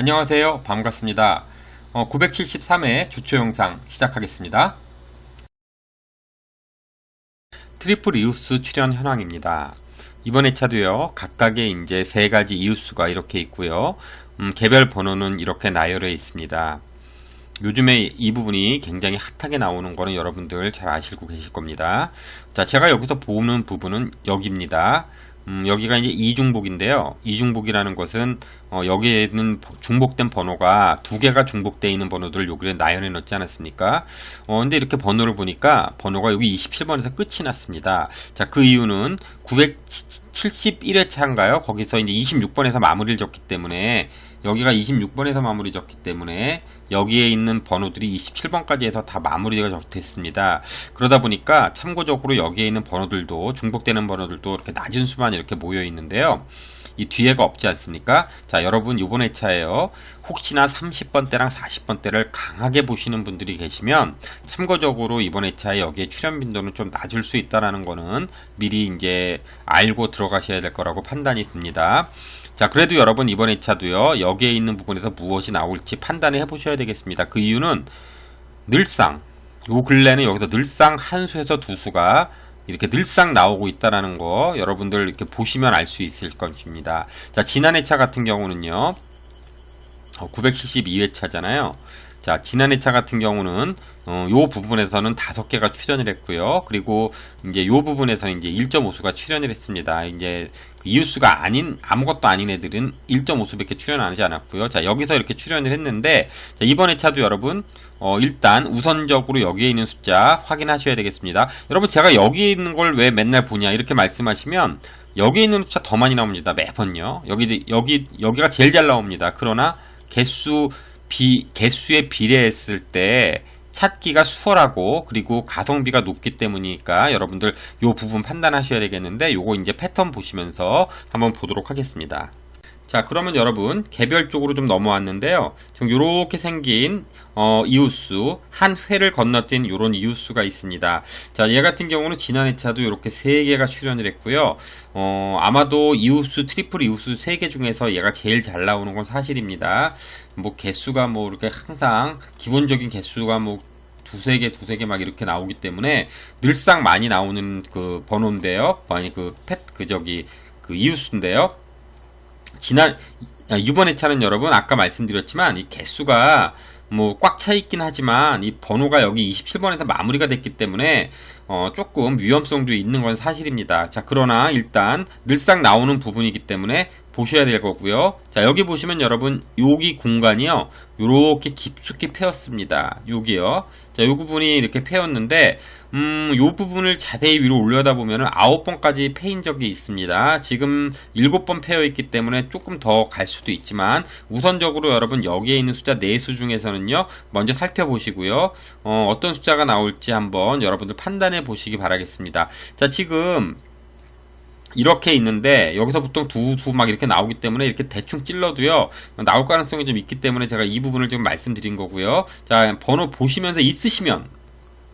안녕하세요. 반갑습니다. 어, 973회 주초 영상 시작하겠습니다. 트리플 이웃수 출연 현황입니다. 이번 회차도요, 각각의 이제 세 가지 이웃수가 이렇게 있고요. 음, 개별 번호는 이렇게 나열해 있습니다. 요즘에 이 부분이 굉장히 핫하게 나오는 거는 여러분들 잘 아시고 계실 겁니다. 자, 제가 여기서 보는 부분은 여기입니다. 음, 여기가 이제 이중복인데요. 이중복이라는 것은 어, 여기에 있는 중복된 번호가 두 개가 중복되어 있는 번호들을 여기에 나열해 놓지 않았습니까? 어, 근데 이렇게 번호를 보니까 번호가 여기 27번에서 끝이 났습니다. 자, 그 이유는 971회차인가요? 거기서 이제 26번에서 마무리를 졌기 때문에 여기가 26번에서 마무리 졌기 때문에 여기에 있는 번호들이 27번까지 해서 다 마무리가 됐습니다. 그러다 보니까 참고적으로 여기에 있는 번호들도 중복되는 번호들도 이렇게 낮은 수만 이렇게 모여 있는데요. 이 뒤에가 없지 않습니까? 자, 여러분 요번 회차에요. 혹시나 30번대랑 40번대를 강하게 보시는 분들이 계시면 참고적으로 이번 회차에 여기에 출연 빈도는 좀 낮을 수 있다라는 거는 미리 이제 알고 들어가셔야 될 거라고 판단이 듭니다. 자, 그래도 여러분 이번 회차도요. 여기에 있는 부분에서 무엇이 나올지 판단을 해보셔야 되겠습니다. 그 이유는 늘상 요 근래는 여기서 늘상 한 수에서 두 수가 이렇게 늘상 나오고 있다라는 거 여러분들 이렇게 보시면 알 수 있을 것입니다. 자, 지난 회차 같은 경우는요. 972회차잖아요. 자, 지난 회차 같은 경우는 어, 요 부분에서는 다섯 개가 출연을 했고요. 그리고 이제 요 부분에서 이제 1.5수가 출연을 했습니다. 이제 그 이웃수가 아닌 아무것도 아닌 애들은 1.5수밖에 출연하지 않았고요. 자, 여기서 이렇게 출연을 했는데 자, 이번 회차도 여러분 어, 일단 우선적으로 여기에 있는 숫자 확인하셔야 되겠습니다. 여러분 제가 여기 있는 걸 왜 맨날 보냐 이렇게 말씀하시면 여기 있는 숫자 더 많이 나옵니다. 매번요. 여기 여기 여기가 제일 잘 나옵니다. 그러나 개수 비 개수에 비례했을 때 찾기가 수월하고 그리고 가성비가 높기 때문이니까 여러분들 요 부분 판단하셔야 되겠는데 요거 이제 패턴 보시면서 한번 보도록 하겠습니다. 자 그러면 여러분 개별적으로 좀 넘어왔는데요. 지금 요렇게 생긴 어, 이웃수 한 회를 건너뛴 요런 이웃수가 있습니다. 자 얘 같은 경우는 지난 회차도 이렇게 세 개가 출연을 했고요. 어, 아마도 이웃수 트리플 이웃수 세 개 중에서 얘가 제일 잘 나오는 건 사실입니다. 뭐 개수가 뭐 이렇게 항상 기본적인 개수가 뭐 두세 개, 두세 개 막 이렇게 나오기 때문에 늘상 많이 나오는 그 번호인데요. 아니 그 펫, 그 저기 그 이웃수인데요. 지난 이번 회차는 여러분 아까 말씀드렸지만 이 개수가 뭐 꽉 차 있긴 하지만 이 번호가 여기 27번에서 마무리가 됐기 때문에 어 조금 위험성도 있는 건 사실입니다. 자 그러나 일단 늘상 나오는 부분이기 때문에 보셔야 될 거고요. 자 여기 보시면 여러분 여기 공간이요. 요렇게 깊숙이 패였습니다. 여기요. 자, 요 부분이 이렇게 패였는데, 음, 요 부분을 자세히 위로 올려다 보면은 9번까지 패인 적이 있습니다. 지금 7번 패여 있기 때문에 조금 더 갈 수도 있지만, 우선적으로 여러분 여기에 있는 숫자 4수 중에서는요, 먼저 살펴보시고요, 어, 어떤 숫자가 나올지 한번 여러분들 판단해 보시기 바라겠습니다. 자, 지금, 이렇게 있는데 여기서 보통 두 수 막 이렇게 나오기 때문에 이렇게 대충 찔러도요. 나올 가능성이 좀 있기 때문에 제가 이 부분을 지금 말씀드린 거고요. 자 번호 보시면서 있으시면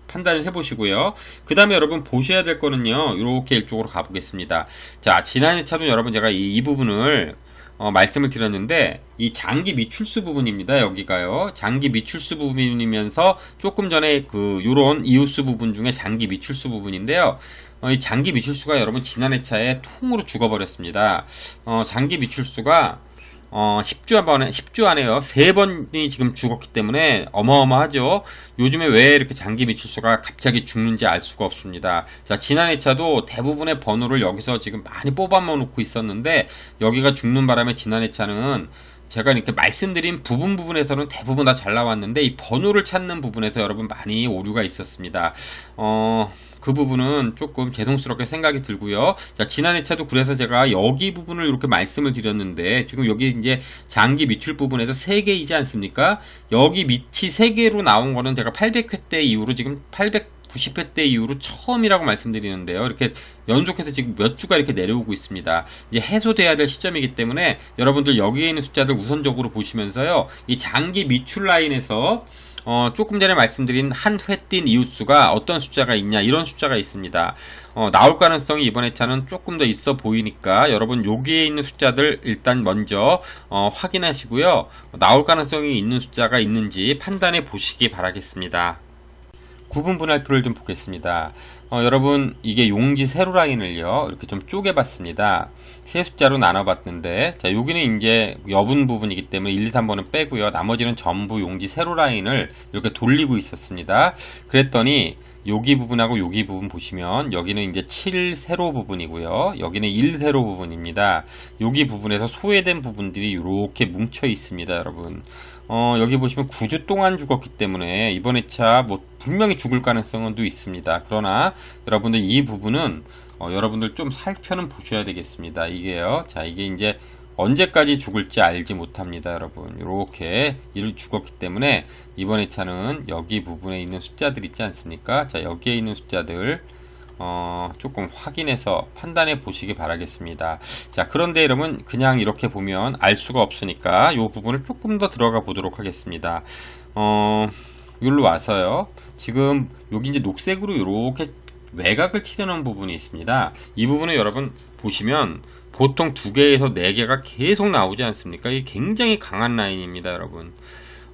판단을 해보시고요. 그 다음에 여러분 보셔야 될 거는요. 이렇게 이쪽으로 가보겠습니다. 자 지난 회차도 여러분 제가 이, 이 부분을 어, 말씀을 드렸는데 이 장기 미출수 부분입니다. 여기가요. 장기 미출수 부분이면서 조금 전에 그 요런 이웃수 부분 중에 장기 미출수 부분인데요. 어, 이 장기 미출수가 여러분 지난 회차에 통으로 죽어버렸습니다. 어, 장기 미출수가 어, 10주 안에, 10주 안에요. 3번이 지금 죽었기 때문에 어마어마하죠. 요즘에 왜 이렇게 장기 미출수가 갑자기 죽는지 알 수가 없습니다. 자, 지난 회차도 대부분의 번호를 여기서 지금 많이 뽑아 놓고 있었는데, 여기가 죽는 바람에 지난 회차는 제가 이렇게 말씀드린 부분 부분에서는 대부분 다 잘 나왔는데, 이 번호를 찾는 부분에서 여러분 많이 오류가 있었습니다. 어, 그 부분은 조금 죄송스럽게 생각이 들고요. 자, 지난 회차도 그래서 제가 여기 부분을 이렇게 말씀을 드렸는데 지금 여기 이제 장기 미출 부분에서 3개이지 않습니까? 여기 밑이 3개로 나온 거는 제가 800회 때 이후로 지금 800 90회 때 이후로 처음이라고 말씀드리는데요. 이렇게 연속해서 지금 몇 주가 이렇게 내려오고 있습니다. 이제 해소돼야 될 시점이기 때문에 여러분들 여기에 있는 숫자들 우선적으로 보시면서요. 이 장기 미출 라인에서 어, 조금 전에 말씀드린 한 회 뛴 이웃수가 어떤 숫자가 있냐 이런 숫자가 있습니다. 어, 나올 가능성이 이번 회차는 조금 더 있어 보이니까 여러분 여기에 있는 숫자들 일단 먼저 어, 확인하시고요. 나올 가능성이 있는 숫자가 있는지 판단해 보시기 바라겠습니다. 구분 분할표를 좀 보겠습니다. 어, 여러분 이게 용지 세로 라인을요 이렇게 좀 쪼개봤습니다. 세 숫자로 나눠봤는데 자 여기는 이제 여분 부분이기 때문에 1, 2, 3번은 빼고요. 나머지는 전부 용지 세로 라인을 이렇게 돌리고 있었습니다. 그랬더니 여기 부분하고 여기 부분 보시면 여기는 이제 7 세로 부분이고요. 여기는 1 세로 부분입니다. 여기 부분에서 소외된 부분들이 이렇게 뭉쳐 있습니다, 여러분. 어, 여기 보시면 9주 동안 죽었기 때문에 이번 회차 뭐 분명히 죽을 가능성은 또 있습니다. 그러나 여러분들 이 부분은 어, 여러분들 좀 살펴는 보셔야 되겠습니다. 이게요. 자, 이게 이제 언제까지 죽을지 알지 못합니다, 여러분. 이렇게 이를 죽었기 때문에 이번 회차는 여기 부분에 있는 숫자들 있지 않습니까? 자, 여기에 있는 숫자들 어, 조금 확인해서 판단해 보시기 바라겠습니다. 자, 그런데 여러분, 그냥 이렇게 보면 알 수가 없으니까 이 부분을 조금 더 들어가 보도록 하겠습니다. 어, 여기로 와서요. 지금 여기 이제 녹색으로 이렇게 외곽을 튀려놓은 부분이 있습니다. 이 부분을 여러분 보시면 보통 두 개에서 네 개가 계속 나오지 않습니까? 이게 굉장히 강한 라인입니다, 여러분.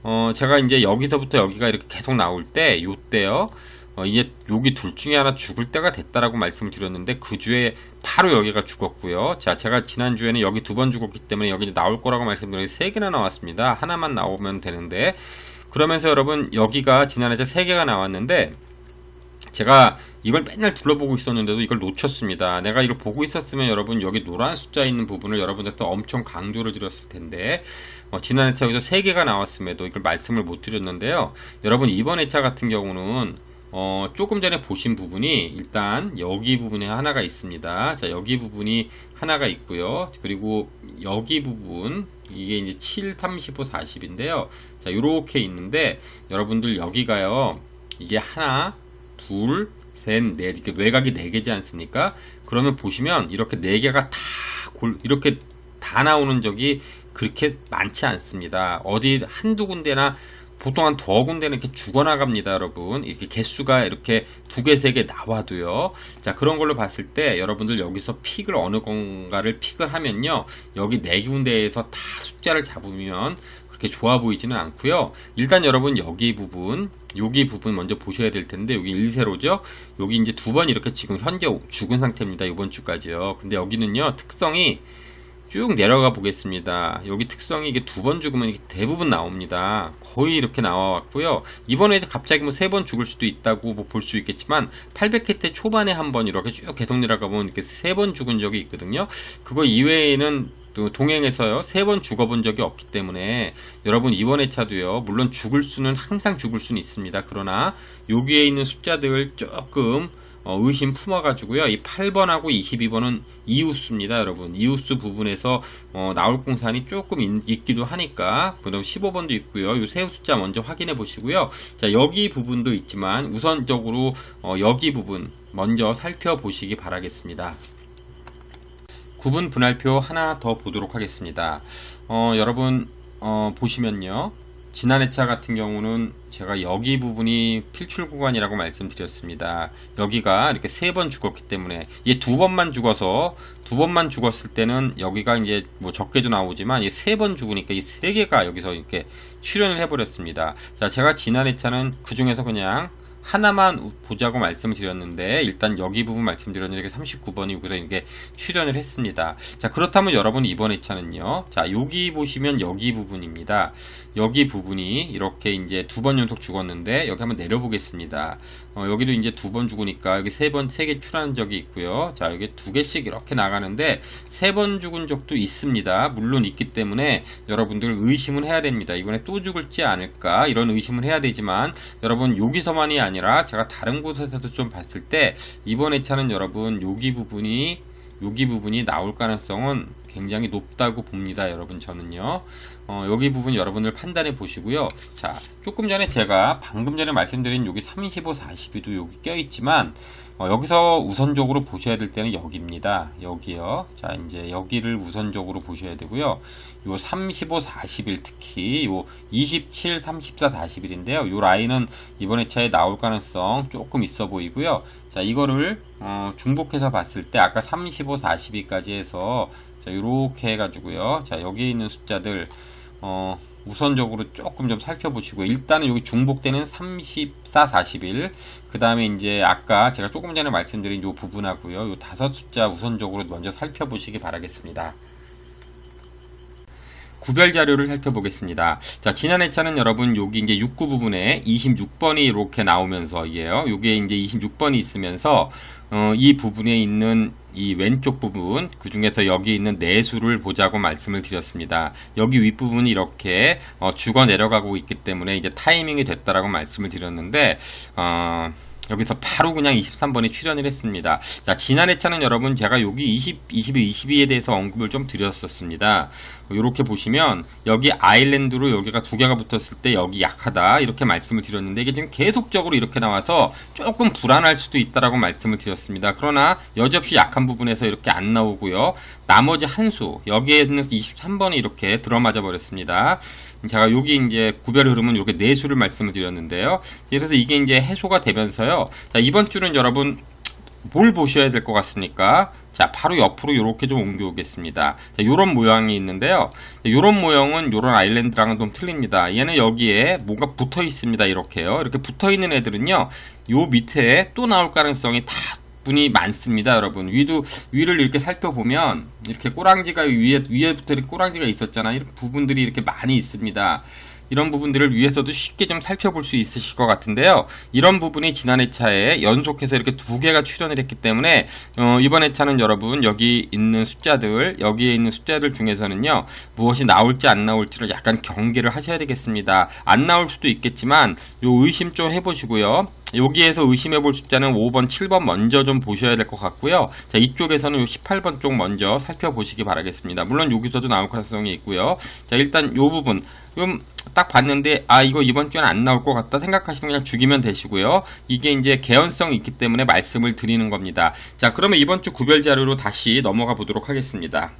어, 제가 이제 여기서부터 여기가 이렇게 계속 나올 때, 요때요. 어, 이제 여기 둘 중에 하나 죽을 때가 됐다라고 말씀을 드렸는데 그 주에 바로 여기가 죽었고요. 자, 제가 지난 주에는 여기 두 번 죽었기 때문에 여기 나올 거라고 말씀드렸는데 세 개나 나왔습니다. 하나만 나오면 되는데 그러면서 여러분 여기가 지난해에 세 개가 나왔는데 제가 이걸 맨날 둘러보고 있었는데도 이걸 놓쳤습니다. 내가 이걸 보고 있었으면 여러분 여기 노란 숫자 있는 부분을 여러분들한테 엄청 강조를 드렸을 텐데 어, 지난 회차 여기서 3개가 나왔음에도 이걸 말씀을 못 드렸는데요. 여러분 이번 회차 같은 경우는 어, 조금 전에 보신 부분이 일단 여기 부분에 하나가 있습니다. 자, 여기 부분이 하나가 있고요. 그리고 여기 부분 이게 이제 7, 35, 40인데요. 자, 요렇게 있는데 여러분들 여기가요. 이게 하나, 둘, 셋, 넷 이렇게 외곽이 네 개지 않습니까? 그러면 보시면 이렇게 네 개가 다 골, 이렇게 다 나오는 적이 그렇게 많지 않습니다. 어디 한두 군데나 보통 한 두어 군데는 이렇게 죽어나갑니다, 여러분. 이렇게 개수가 이렇게 두 개, 세 개 나와도요. 자, 그런 걸로 봤을 때 여러분들 여기서 픽을 어느 건가를 픽을 하면요. 여기 네 군데에서 다 숫자를 잡으면 그렇게 좋아 보이지는 않고요. 일단 여러분 여기 부분 여기 부분 먼저 보셔야 될 텐데 여기 1세로죠. 여기 이제 두 번 이렇게 지금 현재 죽은 상태입니다. 이번 주까지요. 근데 여기는요. 특성이 쭉 내려가 보겠습니다. 여기 특성이 이게 두 번 죽으면 대부분 나옵니다. 거의 이렇게 나와왔고요. 이번에 갑자기 뭐 세 번 죽을 수도 있다고 뭐 볼 수 있겠지만 800회 초반에 한 번 이렇게 쭉 계속 내려가 보면 이렇게 세 번 죽은 적이 있거든요. 그거 이외에는 또 동행에서요 세 번 죽어본 적이 없기 때문에 여러분 이번 회차도요 물론 죽을 수는 항상 죽을 수는 있습니다 그러나 여기에 있는 숫자들 조금 어, 의심 품어가지고요. 이 8번하고 22번은 이웃수입니다, 여러분. 이웃수 부분에서 어, 나올 공산이 조금 있, 기도 하니까 그다음 15번도 있고요. 이세 숫자 먼저 확인해 보시고요. 자 여기 부분도 있지만 우선적으로 어, 여기 부분 먼저 살펴보시기 바라겠습니다. 구분 분할표 하나 더 보도록 하겠습니다. 어, 여러분 어, 보시면요. 지난 회차 같은 경우는 제가 여기 부분이 필출 구간이라고 말씀드렸습니다. 여기가 이렇게 세 번 죽었기 때문에 이게 두 번만 죽어서 두 번만 죽었을 때는 여기가 이제 뭐 적게도 나오지만 세번 죽으니까 이 세 개가 여기서 이렇게 출현을 해버렸습니다. 자, 제가 지난 회차는 그 중에서 그냥 하나만 보자고 말씀을 드렸는데 일단 여기 부분 말씀드렸는데 39번이 여기서 이게 출연을 했습니다. 자 그렇다면 여러분 이번 회차는요. 자 여기 보시면 여기 부분입니다. 여기 부분이 이렇게 이제 두 번 연속 죽었는데 여기 한번 내려보겠습니다. 어, 여기도 이제 두 번 죽으니까 여기 세 번 세 개 출하는 적이 있고요. 자 여기 두 개씩 이렇게 나가는데 세 번 죽은 적도 있습니다. 물론 있기 때문에 여러분들 의심은 해야 됩니다. 이번에 또 죽을지 않을까 이런 의심을 해야 되지만 여러분 여기서만이 아니 라 제가 다른 곳에서도 좀 봤을 때 이번 회차는 여러분 여기 부분이 여기 부분이 나올 가능성은 굉장히 높다고 봅니다, 여러분. 저는요. 어, 여기 부분 여러분들 판단해 보시고요. 자, 조금 전에 제가 방금 전에 말씀드린 여기 35, 42도 여기 껴 있지만, 어, 여기서 우선적으로 보셔야 될 때는 여기입니다. 여기요. 자, 이제 여기를 우선적으로 보셔야 되고요. 요 35, 41 특히 요 27, 34, 41인데요. 요 라인은 이번 회차에 나올 가능성 조금 있어 보이고요. 자, 이거를 어, 중복해서 봤을 때 아까 35, 42까지 해서 자, 이렇게 해 가지고요. 자, 여기에 있는 숫자들 어, 우선적으로 조금 좀 살펴보시고 일단은 여기 중복되는 34, 41. 그 다음에 이제 아까 제가 조금 전에 말씀드린 요 부분하고요. 요 다섯 숫자 우선적으로 먼저 살펴보시기 바라겠습니다. 구별 자료를 살펴보겠습니다. 자, 지난 회차는 여러분 여기 이제 6구 부분에 26번이 이렇게 나오면서 이게요. 요게 이제 26번이 있으면서 어, 이 부분에 있는 이 왼쪽 부분 그 중에서 여기 있는 내수를 보자고 말씀을 드렸습니다. 여기 윗부분이 이렇게 어, 죽어 내려가고 있기 때문에 이제 타이밍이 됐다라고 말씀을 드렸는데 어, 여기서 바로 그냥 23번에 출연을 했습니다. 자, 지난 회차는 여러분 제가 여기 20, 21, 22에 대해서 언급을 좀 드렸었습니다. 이렇게 보시면 여기 아일랜드로 여기가 두 개가 붙었을 때 여기 약하다 이렇게 말씀을 드렸는데 이게 지금 계속적으로 이렇게 나와서 조금 불안할 수도 있다라고 말씀을 드렸습니다. 그러나 여지없이 약한 부분에서 이렇게 안 나오고요. 나머지 한 수 여기에는 23번이 이렇게 들어맞아 버렸습니다. 제가 여기 이제 구별 흐름은 이렇게 네 수를 말씀을 드렸는데요. 그래서 이게 이제 해소가 되면서요. 자, 이번 주는 여러분 뭘 보셔야 될 것 같습니까? 자, 바로 옆으로 이렇게 좀 옮겨오겠습니다. 자, 요런 모양이 있는데요. 요런 모형은 요런 아일랜드랑은 좀 틀립니다. 얘는 여기에 뭔가 붙어 있습니다. 이렇게요. 이렇게 붙어 있는 애들은요. 요 밑에 또 나올 가능성이 다 분이 많습니다, 여러분. 위도 위를 이렇게 살펴보면 이렇게 꼬랑지가 위에 위에부터 이렇게 꼬랑지가 있었잖아요. 이렇게 부분들이 이렇게 많이 있습니다. 이런 부분들을 위에서도 쉽게 좀 살펴볼 수 있으실 것 같은데요. 이런 부분이 지난 회차에 연속해서 이렇게 두 개가 출연을 했기 때문에 어, 이번 회차는 여러분 여기 있는 숫자들 여기에 있는 숫자들 중에서는요 무엇이 나올지 안 나올지를 약간 경계를 하셔야 되겠습니다. 안 나올 수도 있겠지만 요 의심 좀 해보시고요. 여기에서 의심해 볼 숫자는 5번, 7번 먼저 좀 보셔야 될 것 같고요. 자, 이쪽에서는 요 18번 쪽 먼저 살펴보시기 바라겠습니다. 물론 여기서도 나올 가능성이 있고요. 자, 일단 요 부분 좀딱 봤는데 아 이거 이번 주에는 안 나올 것 같다 생각하시면 그냥 죽이면 되시고요. 이게 이제 개연성이 있기 때문에 말씀을 드리는 겁니다. 자, 그러면 이번 주 구별 자료로 다시 넘어가 보도록 하겠습니다.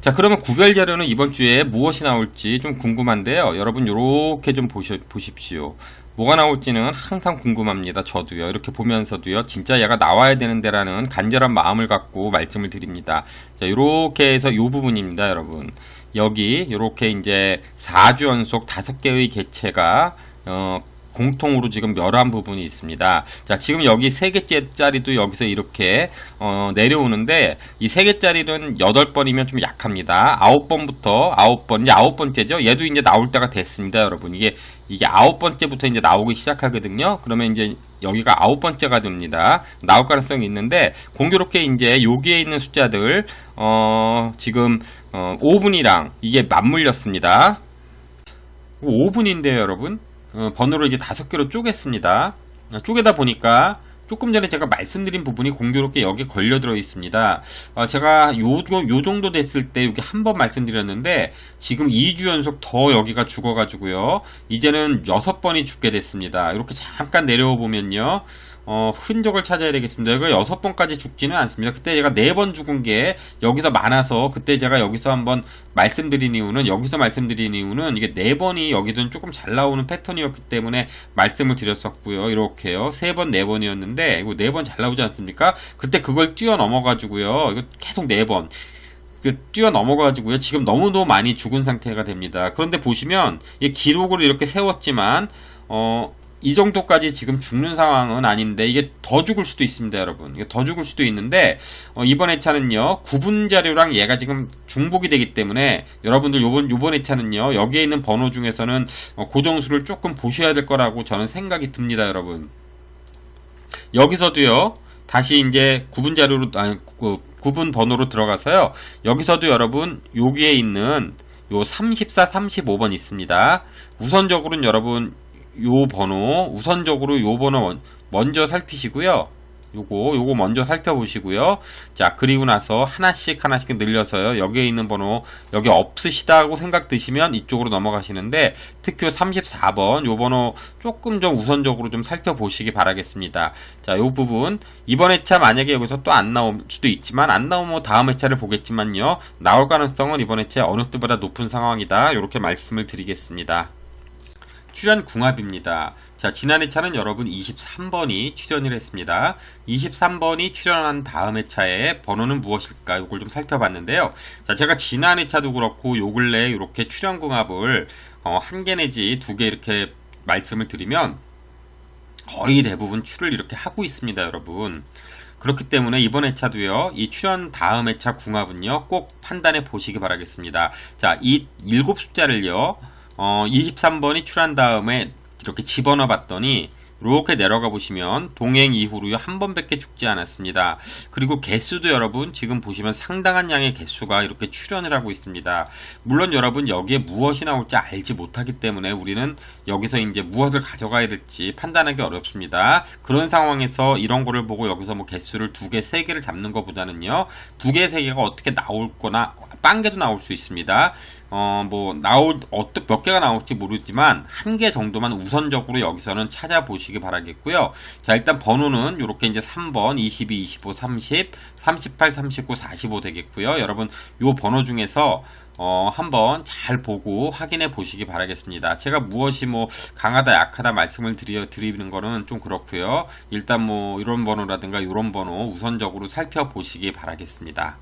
자, 그러면 구별 자료는 이번 주에 무엇이 나올지 좀 궁금한데요. 여러분 요렇게 좀 보시, 보십시오. 뭐가 나올지는 항상 궁금합니다. 저도요. 이렇게 보면서도요. 진짜 얘가 나와야 되는데라는 간절한 마음을 갖고 말씀을 드립니다. 자, 이렇게 해서 요 부분입니다, 여러분. 여기 이렇게 이제 4주 연속 5개의 개체가 어, 공통으로 지금 멸한 부분이 있습니다. 자, 지금 여기 3개짜리도 여기서 이렇게 어, 내려오는데 이 3개짜리는 8번이면 좀 약합니다. 9번부터 9번, 이제 9번째죠. 얘도 이제 나올 때가 됐습니다, 여러분. 이게 이게 아홉 번째부터 이제 나오기 시작하거든요. 그러면 이제 여기가 아홉 번째가 됩니다. 나올 가능성이 있는데 공교롭게 이제 여기에 있는 숫자들 어 지금 어 5분이랑 이게 맞물렸습니다. 5분인데요, 여러분. 어, 번호를 이제 다섯 개로 쪼갰습니다. 어, 쪼개다 보니까 조금 전에 제가 말씀드린 부분이 공교롭게 여기 걸려 들어 있습니다. 어, 제가 요, 요 정도 됐을 때 여기 한 번 말씀드렸는데 지금 2주 연속 더 여기가 죽어가지고요. 이제는 6번이 죽게 됐습니다. 이렇게 잠깐 내려와 보면요. 어, 흔적을 찾아야 되겠습니다. 이거 여섯 번까지 죽지는 않습니다. 그때 제가 네 번 죽은 게 여기서 많아서 그때 제가 여기서 한번 말씀드린 이유는 여기서 말씀드린 이유는 이게 네 번이 여기든 조금 잘 나오는 패턴이었기 때문에 말씀을 드렸었고요. 이렇게요. 세 번, 네 번이었는데 이거 네 번 잘 나오지 않습니까? 그때 그걸 뛰어넘어 가지고요. 이거 계속 네 번. 그 뛰어넘어가지고요. 지금 너무너무 많이 죽은 상태가 됩니다. 그런데 보시면 이 기록을 이렇게 세웠지만 어, 이 정도까지 지금 죽는 상황은 아닌데 이게 더 죽을 수도 있습니다, 여러분. 더 죽을 수도 있는데 어, 이번 회차는요 구분 자료랑 얘가 지금 중복이 되기 때문에 여러분들 요번 요번 회차는요 여기에 있는 번호 중에서는 어, 고정수를 조금 보셔야 될 거라고 저는 생각이 듭니다, 여러분. 여기서도요 다시 이제 구분 자료로 아니 그, 구분 번호로 들어가서요 여기서도 여러분 여기에 있는 요 34, 35번 있습니다. 우선적으로는 여러분 요 번호 우선적으로 요 번호 먼저 살피시고요. 요거 요거 먼저 살펴보시고요. 자 그리고 나서 하나씩 하나씩 늘려서요. 여기에 있는 번호 여기 없으시다고 생각 드시면 이쪽으로 넘어가시는데 특히 34번 요 번호 조금 좀 우선적으로 좀 살펴보시기 바라겠습니다. 자요 부분 이번 회차 만약에 여기서 또 안 나올 수도 있지만 안 나오면 뭐 다음 회차를 보겠지만요. 나올 가능성은 이번 회차 어느 때보다 높은 상황이다. 이렇게 말씀을 드리겠습니다. 출연 궁합입니다. 자, 지난 회차는 여러분 23번이 출연을 했습니다. 23번이 출연한 다음 회차의 번호는 무엇일까? 이걸 좀 살펴봤는데요. 자, 제가 지난 회차도 그렇고 요 근래에 이렇게 출연 궁합을 어, 한 개 내지 두 개 이렇게 말씀을 드리면 거의 대부분 출을 이렇게 하고 있습니다, 여러분. 그렇기 때문에 이번 회차도요, 이 출연 다음 회차 궁합은요, 꼭 판단해 보시기 바라겠습니다. 자, 이 일곱 숫자를요, 어, 23번이 출한 다음에 이렇게 집어넣어 봤더니 이렇게 내려가 보시면 동행 이후로요 한 번밖에 죽지 않았습니다. 그리고 개수도 여러분 지금 보시면 상당한 양의 개수가 이렇게 출현을 하고 있습니다. 물론 여러분 여기에 무엇이 나올지 알지 못하기 때문에 우리는 여기서 이제 무엇을 가져가야 될지 판단하기 어렵습니다. 그런 상황에서 이런 거를 보고 여기서 뭐 개수를 두 개, 세 개를 잡는 것보다는요 두 개, 세 개가 어떻게 나올 거나 빵개도 나올 수 있습니다. 어, 뭐, 나올, 어떻게, 몇 개가 나올지 모르지만, 한 개 정도만 우선적으로 여기서는 찾아보시 기 바라겠고요. 자, 일단 번호는 이렇게 이제 3번, 22, 25, 30, 38, 39, 45 되겠고요. 여러분, 요 번호 중에서, 어, 한번 잘 보고 확인해 보시기 바라겠습니다. 제가 무엇이 뭐 강하다 약하다 말씀을 드려 드리는 거는 좀 그렇고요. 일단 뭐 이런 번호라든가 이런 번호 우선적으로 살펴보시기 바라겠습니다.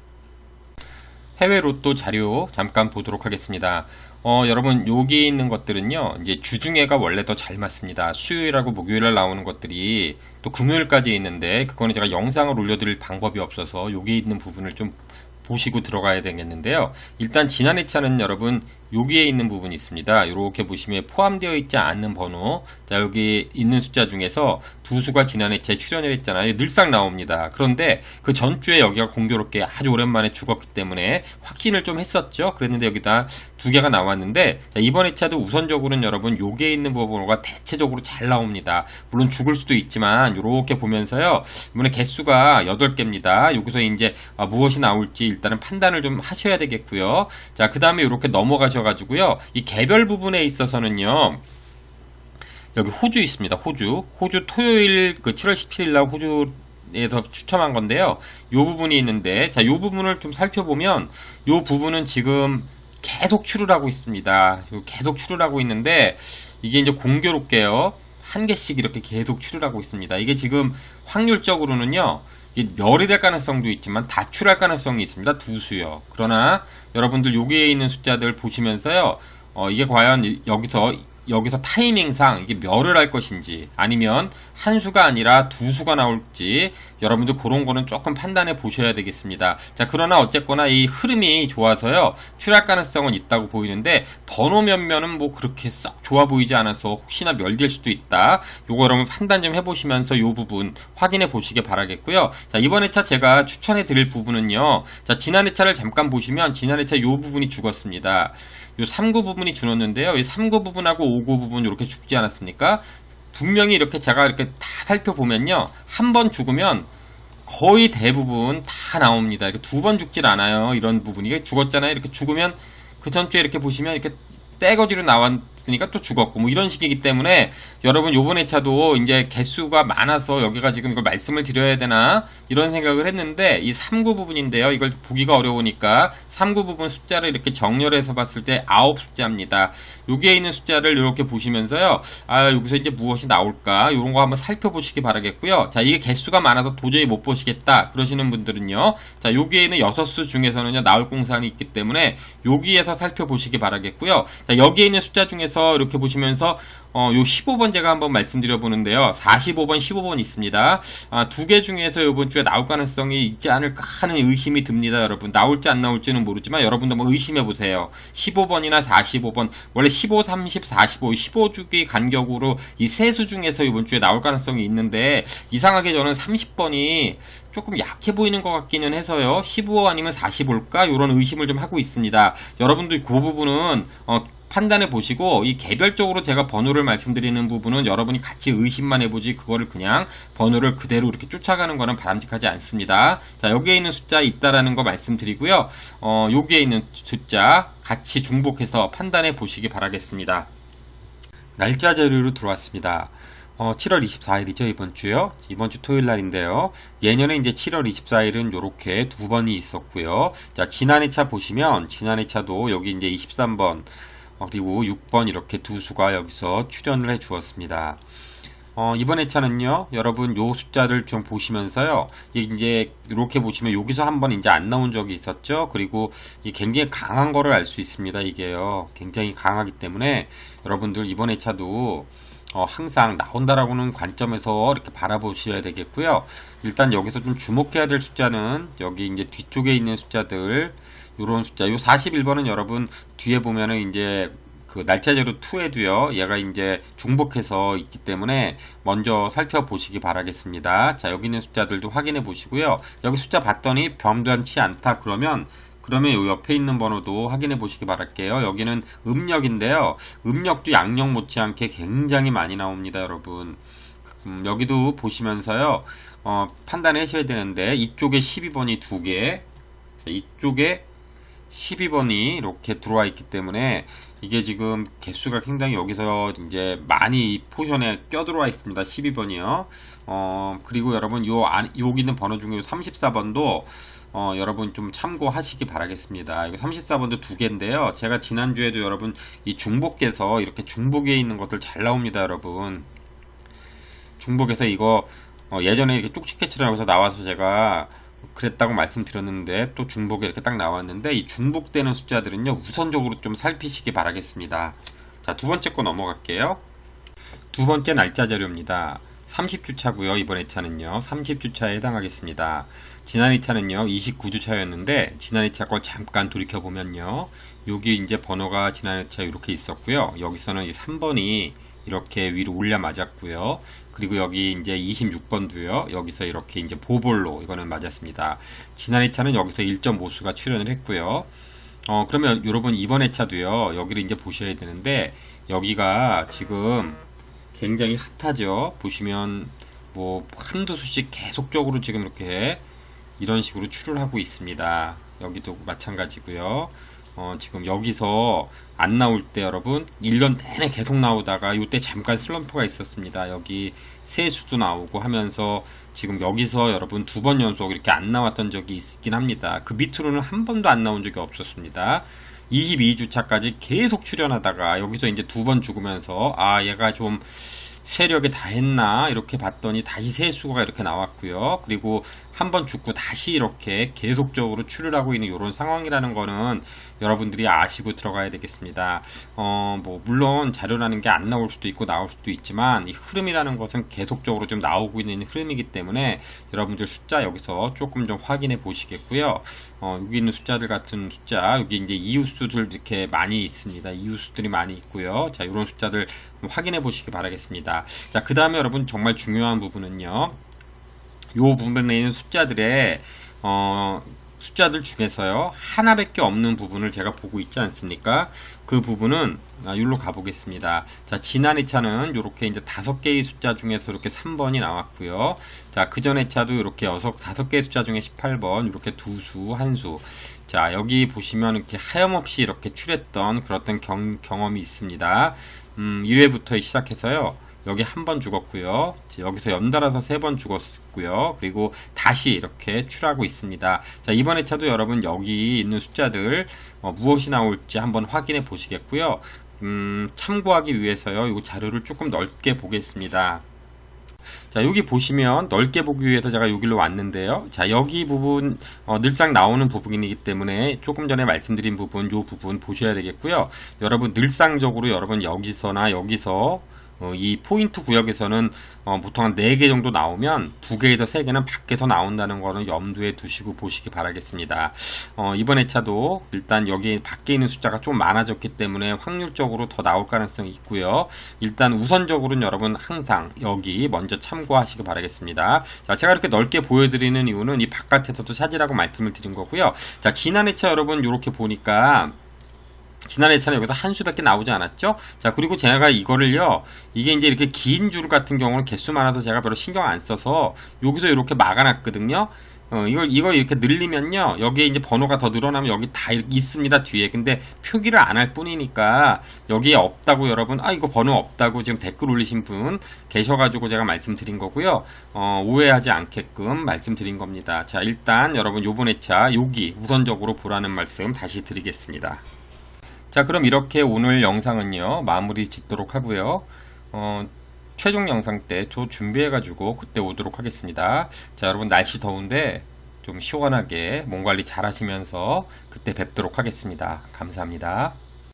해외 로또 자료 잠깐 보도록 하겠습니다. 어, 여러분, 여기 있는 것들은요, 이제 주중에가 원래 더 잘 맞습니다. 수요일하고 목요일날 나오는 것들이 또 금요일까지 있는데, 그거는 제가 영상을 올려드릴 방법이 없어서 여기 있는 부분을 좀 보시고 들어가야 되겠는데요. 일단 지난 회차는 여러분 여기에 있는 부분이 있습니다. 이렇게 보시면 포함되어 있지 않는 번호 자 여기 있는 숫자 중에서 두 수가 지난 회차에 출연을 했잖아요. 늘상 나옵니다. 그런데 그 전주에 여기가 공교롭게 아주 오랜만에 죽었기 때문에 확진을 좀 했었죠. 그랬는데 여기다 두 개가 나왔는데 자, 이번 회차도 우선적으로는 여러분 여기에 있는 번호가 대체적으로 잘 나옵니다. 물론 죽을 수도 있지만 이렇게 보면서요. 이번에 개수가 8개입니다. 여기서 이제 아, 무엇이 나올지 일단은 판단을 좀 하셔야 되겠고요. 자, 그 다음에 이렇게 넘어가셔 가지고요. 이 개별 부분에 있어서는요. 여기 호주 있습니다. 호주. 호주 토요일 그 7월 17일 날 호주에서 추첨한 건데요. 요 부분이 있는데 자, 요 부분을 좀 살펴보면 요 부분은 지금 계속 출을 하고 있습니다. 요 계속 출을 하고 있는데 이게 이제 공교롭게요. 한 개씩 이렇게 계속 출을 하고 있습니다. 이게 지금 확률적으로는요. 이게 멸이 될 가능성도 있지만 다출할 가능성이 있습니다. 두 수요. 그러나 여러분들 여기에 있는 숫자들 보시면서요. 어, 이게 과연 여기서 여기서 타이밍상 이게 멸을 할 것인지 아니면 한 수가 아니라 두 수가 나올지 여러분들 그런 거는 조금 판단해 보셔야 되겠습니다. 자, 그러나 어쨌거나 이 흐름이 좋아서요. 출할 가능성은 있다고 보이는데 번호 면면은 뭐 그렇게 썩 좋아 보이지 않아서 혹시나 멸될 수도 있다. 요거 여러분 판단 좀 해보시면서 요 부분 확인해 보시길 바라겠고요. 자, 이번 회차 제가 추천해 드릴 부분은요. 자, 지난 회차를 잠깐 보시면 지난 회차 요 부분이 죽었습니다. 요 3구 부분이 줄었는데요. 이 3구 부분하고 5구 부분 이렇게 죽지 않았습니까? 분명히 이렇게 제가 이렇게 다 살펴보면요. 한 번 죽으면 거의 대부분 다 나옵니다. 이렇게 두 번 죽질 않아요. 이런 부분이. 죽었잖아요. 이렇게 죽으면 그 전주에 이렇게 보시면 이렇게 떼거지로 나왔 으니까 또 죽었고 뭐 이런 식이기 때문에 여러분 요번 회차도 이제 개수가 많아서 여기가 지금 이걸 말씀을 드려야 되나 이런 생각을 했는데 이 3구 부분인데요. 이걸 보기가 어려우니까 3구 부분 숫자를 이렇게 정렬해서 봤을 때 9 숫자입니다. 여기에 있는 숫자를 이렇게 보시면서요. 아, 여기서 이제 무엇이 나올까? 이런 거 한번 살펴보시기 바라겠고요. 자, 이게 개수가 많아서 도저히 못 보시겠다. 그러시는 분들은요. 자, 여기에는 6수 중에서는요. 나올 공산이 있기 때문에 여기에서 살펴보시기 바라겠고요. 자, 여기에 있는 숫자 중에서 이렇게 보시면서 어, 요 15번 제가 한번 말씀드려 보는데요. 45번, 15번 있습니다. 아, 두 개 중에서 이번 주에 나올 가능성이 있지 않을까 하는 의심이 듭니다, 여러분. 나올지 안 나올지는 모르지만 여러분도 한번 의심해 보세요. 15번이나 45번, 원래 15, 30, 45, 15주기 간격으로 이 세 수 중에서 이번 주에 나올 가능성이 있는데 이상하게 저는 30번이 조금 약해 보이는 것 같기는 해서요. 15 아니면 45일까? 이런 의심을 좀 하고 있습니다. 여러분들 그 부분은 어, 판단해 보시고 이 개별적으로 제가 번호를 말씀드리는 부분은 여러분이 같이 의심만 해보지 그거를 그냥 번호를 그대로 이렇게 쫓아가는 거는 바람직하지 않습니다. 자 여기에 있는 숫자 있다라는 거 말씀드리고요. 어 여기에 있는 숫자 같이 중복해서 판단해 보시기 바라겠습니다. 날짜 자료로 들어왔습니다. 어, 7월 24일이죠, 이번 주요. 이번 주 토요일 날인데요. 예년에 이제 7월 24일은 요렇게 두 번이 있었고요. 자, 지난해 차 보시면, 지난해 차도 여기 이제 23번, 어, 그리고 6번 이렇게 두 수가 여기서 출연을 해 주었습니다. 어, 이번 회차는요, 여러분 요 숫자를 좀 보시면서요, 이제 이렇게 보시면 여기서 한번 이제 안 나온 적이 있었죠. 그리고 이 굉장히 강한 거를 알 수 있습니다. 이게요, 굉장히 강하기 때문에 여러분들 이번 회차도 어, 항상 나온다라고는 관점에서 이렇게 바라보셔야 되겠고요. 일단 여기서 좀 주목해야 될 숫자는 여기 이제 뒤쪽에 있는 숫자들, 요런 숫자, 요 41번은 여러분 뒤에 보면은 이제 그 날짜제로 2에도요, 얘가 이제 중복해서 있기 때문에 먼저 살펴보시기 바라겠습니다. 자, 여기 있는 숫자들도 확인해 보시고요. 여기 숫자 봤더니 변변치 않다 그러면 그러면 요 옆에 있는 번호도 확인해 보시기 바랄게요. 여기는 음력인데요. 음력도 양력 못지않게 굉장히 많이 나옵니다, 여러분. 음, 여기도 보시면서요. 어, 판단하셔야 되는데 이쪽에 12번이 두 개, 이쪽에 12번이 이렇게 들어와 있기 때문에 이게 지금 개수가 굉장히 여기서 이제 많이 포션에 껴들어와 있습니다. 12번이요. 어, 그리고 여러분 요 안, 여기 있는 번호 중에 34번도 어, 여러분 좀 참고하시기 바라겠습니다. 이거 34번도 두 개인데요. 제가 지난주에도 여러분 이 중복해서 이렇게 중복에 있는 것들 잘 나옵니다, 여러분. 중복에서 이거 어, 예전에 이렇게 쪽지 캐치라고 나와서 제가 그랬다고 말씀드렸는데 또 중복에 이렇게 딱 나왔는데 이 중복되는 숫자들은요 우선적으로 좀 살피시기 바라겠습니다. 자, 두 번째 거 넘어갈게요. 두 번째 날짜 자료입니다. 30주차고요. 이번 회차는요. 30주차에 해당하겠습니다. 지난 회차는요. 29주차였는데 지난 회차 걸 잠깐 돌이켜 보면요. 여기 이제 번호가 지난 회차 이렇게 있었고요. 여기서는 3번이 이렇게 위로 올려 맞았고요. 그리고 여기 이제 26번도요. 여기서 이렇게 이제 보볼로 이거는 맞았습니다. 지난 회차는 여기서 1.5수가 출연을 했고요. 어, 그러면 여러분 이번 회차도요. 여기를 이제 보셔야 되는데 여기가 지금 굉장히 핫하죠. 보시면 뭐 한두 수씩 계속적으로 지금 이렇게 이런 식으로 출을 하고 있습니다. 여기도 마찬가지고요. 어, 지금 여기서 안 나올 때 여러분 1년 내내 계속 나오다가 이때 잠깐 슬럼프가 있었습니다. 여기 세 수도 나오고 하면서 지금 여기서 여러분 두 번 연속 이렇게 안 나왔던 적이 있긴 합니다. 그 밑으로는 한 번도 안 나온 적이 없었습니다. 22주차까지 계속 출연하다가 여기서 이제 두 번 죽으면서 아 얘가 좀 세력이 다 했나 이렇게 봤더니 다시 세 수가 이렇게 나왔고요. 그리고 한 번 죽고 다시 이렇게 계속적으로 출혈하고 있는 이런 상황이라는 거는 여러분들이 아시고 들어가야 되겠습니다. 어, 뭐 물론 자료라는 게 안 나올 수도 있고 나올 수도 있지만 이 흐름이라는 것은 계속적으로 좀 나오고 있는 흐름이기 때문에 여러분들 숫자 여기서 조금 좀 확인해 보시겠고요. 어, 여기 있는 숫자들 같은 숫자 여기 이제 이웃수들 이렇게 많이 있습니다. 이웃수들이 많이 있고요. 자, 이런 숫자들 확인해 보시기 바라겠습니다. 자, 그 다음에 여러분 정말 중요한 부분은요. 요 부분에 있는 숫자들의 어, 숫자들 중에서요 하나밖에 없는 부분을 제가 보고 있지 않습니까? 그 부분은 아, 여기로 가보겠습니다. 자 지난 회차는 이렇게 이제 다섯 개의 숫자 중에서 이렇게 3번이 나왔고요. 자그 전 회차도 이렇게 여섯 다섯 개의 숫자 중에 18번 이렇게 두 수, 한 수. 자 여기 보시면 이렇게 하염없이 이렇게 출했던 그런 경, 경험이 있습니다. 음, 1회부터 시작해서요. 여기 한 번 죽었고요. 여기서 연달아서 세 번 죽었고요. 그리고 다시 이렇게 출하고 있습니다. 자, 이번 회차도 여러분 여기 있는 숫자들 어, 무엇이 나올지 한번 확인해 보시겠고요. 음, 참고하기 위해서요. 이 자료를 조금 넓게 보겠습니다. 자, 여기 보시면 넓게 보기 위해서 제가 여기로 왔는데요. 자, 여기 부분, 어, 늘상 나오는 부분이기 때문에 조금 전에 말씀드린 부분, 요 부분 보셔야 되겠고요. 여러분, 늘상적으로 여러분 여기서나 여기서 어, 이 포인트 구역에서는 어, 보통 한 4개 정도 나오면 2개에서 3개는 밖에서 나온다는 거는 염두에 두시고 보시기 바라겠습니다. 어, 이번 회차도 일단 여기 밖에 있는 숫자가 좀 많아졌기 때문에 확률적으로 더 나올 가능성이 있고요. 일단 우선적으로는 여러분 항상 여기 먼저 참고하시기 바라겠습니다. 자, 제가 이렇게 넓게 보여드리는 이유는 이 바깥에서도 찾으라고 말씀을 드린 거고요. 자, 지난 회차 여러분 이렇게 보니까 지난 회차는 여기서 한 수밖에 나오지 않았죠? 자, 그리고 제가 이거를요, 이게 이제 이렇게 긴 줄 같은 경우는 개수 많아서 제가 별로 신경 안 써서 여기서 이렇게 막아놨거든요. 어, 이걸, 이걸 이렇게 늘리면요, 여기에 이제 번호가 더 늘어나면 여기 다 있습니다, 뒤에. 근데 표기를 안 할 뿐이니까 여기에 없다고 여러분, 아, 이거 번호 없다고 지금 댓글 올리신 분 계셔가지고 제가 말씀드린 거고요. 어, 오해하지 않게끔 말씀드린 겁니다. 자, 일단 여러분 요번 회차 여기 우선적으로 보라는 말씀 다시 드리겠습니다. 자, 그럼 이렇게 오늘 영상은요, 마무리 짓도록 하고요. 어, 최종 영상 때 저 준비해 가지고 그때 오도록 하겠습니다. 자, 여러분 날씨 더운데 좀 시원하게 몸 관리 잘 하시면서 그때 뵙도록 하겠습니다. 감사합니다.